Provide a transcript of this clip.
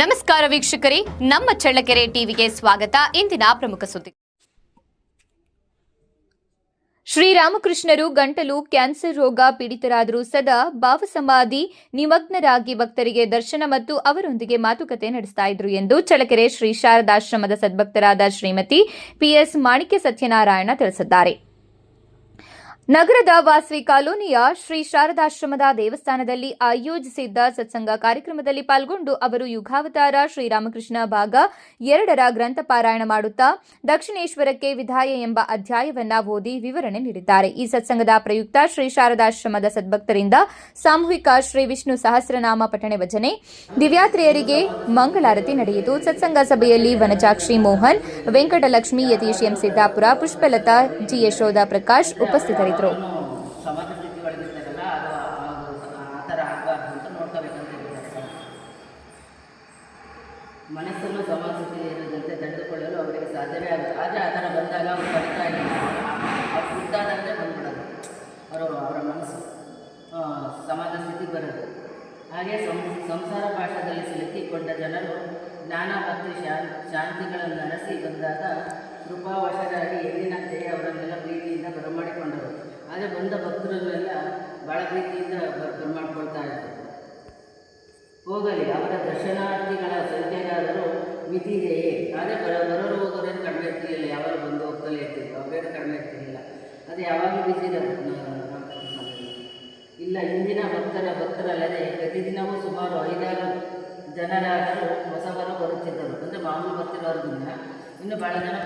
ನಮಸ್ಕಾರ ವೀಕ್ಷಕರೇ, ನಮ್ಮ ಚಳ್ಳಕೆರೆ ಟಿವಿಗೆ ಸ್ವಾಗತ. ಇಂದಿನ ಪ್ರಮುಖ ಸುದ್ದಿ. ಶ್ರೀರಾಮಕೃಷ್ಣರು ಗಂಟಲು ಕ್ಯಾನ್ಸರ್ ರೋಗ ಪೀಡಿತರಾದರೂ ಸದಾ ಭಾವಸಮಾಧಿ, ನಿಮಗ್ನರಾಗಿ ಭಕ್ತರಿಗೆ ದರ್ಶನ ಮತ್ತು ಅವರೊಂದಿಗೆ ಮಾತುಕತೆ ನಡೆಸ್ತಾ ಇದ್ರು ಎಂದು ಚಳ್ಳಕೆರೆ ಶ್ರೀ ಶಾರದಾಶ್ರಮದ ಸದ್ಭಕ್ತರಾದ ಶ್ರೀಮತಿ ಪಿಎಸ್ ಮಾಣಿಕ್ಯ ಸತ್ಯನಾರಾಯಣ ತಿಳಿಸಿದ್ದಾರೆ. ನಗರದ ವಾಸವಿ ಕಾಲೋನಿಯ ಶ್ರೀ ಶಾರದಾಶ್ರಮದ ದೇವಸ್ಥಾನದಲ್ಲಿ ಆಯೋಜಿಸಿದ್ದ ಸತ್ಸಂಗ ಕಾರ್ಯಕ್ರಮದಲ್ಲಿ ಪಾಲ್ಗೊಂಡು ಅವರು ಯುಗಾವತಾರ ಶ್ರೀರಾಮಕೃಷ್ಣ ಭಾಗ ಎರಡರ ಗ್ರಂಥ ಪಾರಾಯಣ ಮಾಡುತ್ತಾ ದಕ್ಷಿಣೇಶ್ವರಕ್ಕೆ ವಿಧಾಯ ಎಂಬ ಅಧ್ಯಾಯವನ್ನ ಓದಿ ವಿವರಣೆ ನೀಡಿದ್ದಾರೆ. ಈ ಸತ್ಸಂಗದ ಪ್ರಯುಕ್ತ ಶ್ರೀ ಶಾರದಾಶ್ರಮದ ಸದ್ಭಕ್ತರಿಂದ ಸಾಮೂಹಿಕ ಶ್ರೀ ವಿಷ್ಣು ಸಹಸ್ರನಾಮ ಪಠಣೆ ಭಜನೆ, ದಿವ್ಯಾತ್ರಿಯರಿಗೆ ಮಂಗಳಾರತಿ ನಡೆಯಿತು. ಸತ್ಸಂಗ ಸಭೆಯಲ್ಲಿ ವನಜಾಕ್ಷಿ ಮೋಹನ್, ವೆಂಕಟಲಕ್ಷ್ಮಿ ಯತೀಶ್ ಎಂ ಸಿದ್ದಾಪುರ, ಪುಷ್ಪಲತಾ, ಜಿ ಯಶೋಧ ಪ್ರಕಾಶ್ ಉಪಸ್ಥಿತರಿದ್ದರು. ಸಮಾಜ ಸ್ಥಿತಿ ಒಳಗಿರ್ತಾರಲ್ಲ ಅದು ಆ ಥರ ಆಗಬಾರ್ದು ಅಂತ ನೋಡ್ಕೋಬೇಕಂತ ಸರ್. ಮನಸ್ಸನ್ನು ಸಮಾಜ ಸ್ಥಿತಿ ಇರದಂತೆ ತಡೆದುಕೊಳ್ಳಲು ಅವರಿಗೆ ಸಾಧ್ಯವೇ ಆಗುತ್ತೆ ಆದರೆ ಆ ಥರ ಬಂದಾಗ ಅವ್ರು ಕಲಿತಾ ಇಲ್ಲ ಅವ್ರು ಹುಟ್ಟಾದಂತೆ ಬಂದ್ಬಿಡೋದು. ಅವರು ಅವರ ಮನಸ್ಸು ಸಮಾಜ ಸ್ಥಿತಿ ಬರೋದು. ಹಾಗೆ ಸಂ ಸಂಸಾರ ಪಾಠದಲ್ಲಿ ಸಿಲುಕಿಕೊಂಡ ಜನರು ಜ್ಞಾನ ಮತ್ತು ಶಾ ಶಾಂತಿಗಳನ್ನು ನಡೆಸಿ ಬಂದಾಗ ಕೃಪಾವಶರಾಗಿ ಎಂದಿನಂತೆಯೇ ಅವರನ್ನೆಲ್ಲ ಪ್ರೀತಿಯಿಂದ ಬರಮಾಡಿಕೊಂಡರು. ಆದರೆ ಬಂದ ಭಕ್ತರನ್ನೆಲ್ಲ ಭಾಳ ಪ್ರೀತಿಯಿಂದ ಭಕ್ತರು ಮಾಡಿಕೊಳ್ತಾ ಇದ್ದರು ಹೋಗಲಿ, ಅವರ ದರ್ಶನಾರ್ಥಿಗಳ ಸಂಖ್ಯೆಗಾದರೂ ಮಿತಿ ಇದೆಯೇ? ಆದರೆ ಬರ ಬರೋರು ಹೋಗೋರೇನು ಕಡಿಮೆ ಇರ್ತಿರಲಿಲ್ಲ ಯಾವಾಗ ಬಂದು ಹೋಗ್ತಲೇ ಇರ್ತಿದ್ರು. ಅವೇನು ಕಡಿಮೆ ಇರ್ತಿರಲಿಲ್ಲ. ಅದು ಯಾವಾಗಲೂ ಬಿಸಿ ಇಲ್ಲ, ಇಂದಿನ ಭಕ್ತರ ಭಕ್ತರಲ್ಲದೆ ಪ್ರತಿದಿನವೂ ಸುಮಾರು ಐದಾರು ಜನರಾದರೂ ಹೊಸಬರು ಬರುತ್ತಿದ್ದರು. ಅಂದರೆ ಮಾಮೂಲು ಬರ್ತಿರೋದ್ರಿಂದ ಇನ್ನು ಭಾಳ ಜನ